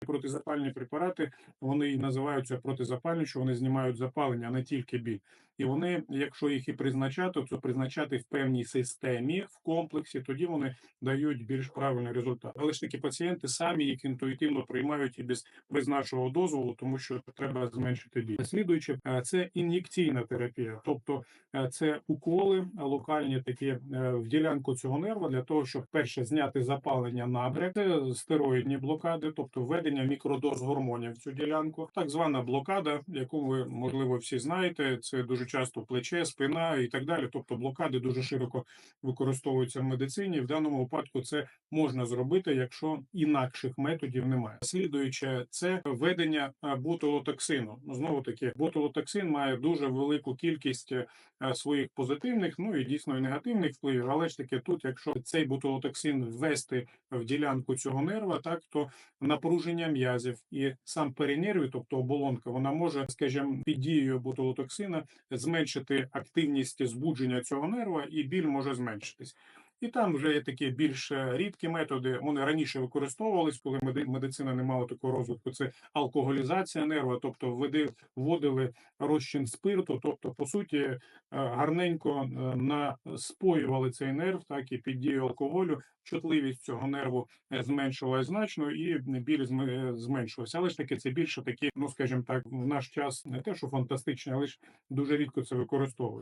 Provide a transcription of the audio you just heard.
Протизапальні препарати вони і називаються протизапальні, що вони знімають запалення, а не тільки біль. І вони, якщо їх і призначати, то призначати в певній системі в комплексі, тоді вони дають більш правильний результат. Але ж таки пацієнти самі їх інтуїтивно приймають і без, без нашого дозволу, тому що треба зменшити біль. Слідуючи, е, це ін'єкційна терапія, тобто е, це уколи е, локальні такі в ділянку цього нерва для того, щоб перше зняти запалення набряк, стероїдні блокади, тобто введення мікродоз гормонів в цю ділянку, так звана блокада, яку ви можливо всі знаєте. Це дуже часто плече, спина і так далі. Тобто блокади дуже широко використовуються в медицині. В даному випадку це можна зробити, якщо інакших методів немає. Слідуюче, це введення е, ботулотоксину. Ну, Знову таки, ботулотоксин має дуже велику кількість е, своїх позитивних, ну і дійсно і негативних впливів. Але ж таки, тут, якщо цей ботулотоксин ввести в ділянку цього нерва, так то напруження м'язів і сам перинервій, тобто оболонка, вона може, скажімо, під дією ботулотоксина зменшити активність збудження цього нерва, і біль може зменшитись. І там вже є такі більш е, рідкі методи. Вони раніше використовувались, коли меди- медицина не мала такого розвитку. Це алкоголізація нерва, тобто введи- вводили розчин спирту, тобто, по суті, е, гарненько е, наспоювали цей нерв, так і під дією алкоголю чутливість цього нерву зменшилась значно, і біль зме- зменшилася. Але ж таки, це більше такі, ну скажімо так, в наш час не те, що фантастичні, але ж дуже рідко це використовують.